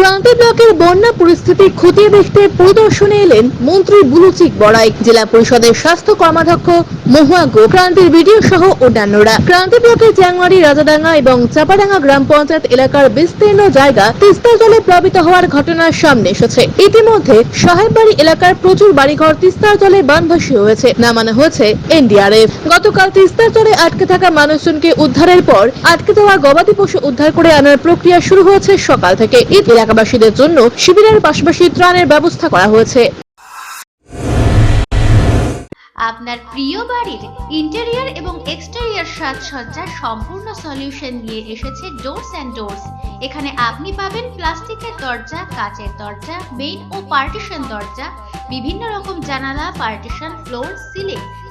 ক্রান্তি ব্লকের বন্যা পরিস্থিতি খতিয়ে দেখতে পরিদর্শনে এলেন মন্ত্রী বুলুচিক বড়াই, জেলা পরিষদের স্বাস্থ্য কর্মাধ্যক্ষ মহুয়া গো। ক্রান্তির বিডিও সহ অন্যান্যরা। ক্রান্তি ব্লকের চ্যাংমারি, রাজাডাঙ্গা এবং চাপাডাঙ্গা গ্রাম পঞ্চায়েত এলাকার বিস্তীর্ণ জায়গা তিস্তা জলে প্লাবিত হওয়ার ঘটনা সামনে এসেছে। ইতিমধ্যে সাহেববাড়ি এলাকার প্রচুর বাড়িঘর তিস্তার জলে বানভাসী হয়েছে। নামানো হয়েছে এনডিআরএফ। গতকাল তিস্তার জলে আটকে থাকা মানুষজনকে উদ্ধারের পর আটকে যাওয়া গবাদি পশু উদ্ধার করে আনার প্রক্রিয়া শুরু হয়েছে সকাল থেকে। এলাকাবাসীদের জন্য শিবিরের পাশাপাশি ত্রাণের ব্যবস্থা করা হয়েছে। আপনার প্রিয় বাড়ির ইন্টেরিয়র এবং এক্সটেরিয়র সাজসজ্জার সম্পূর্ণ সলিউশন নিয়ে এসেছে ডোরস অ্যান্ড ডোরস এখানে আপনি পাবেন প্লাস্টিকের দরজা, কাচের দরজা মেইন ও পার্টিশন দরজা, বিভিন্ন রকম জানালা partition floor ceiling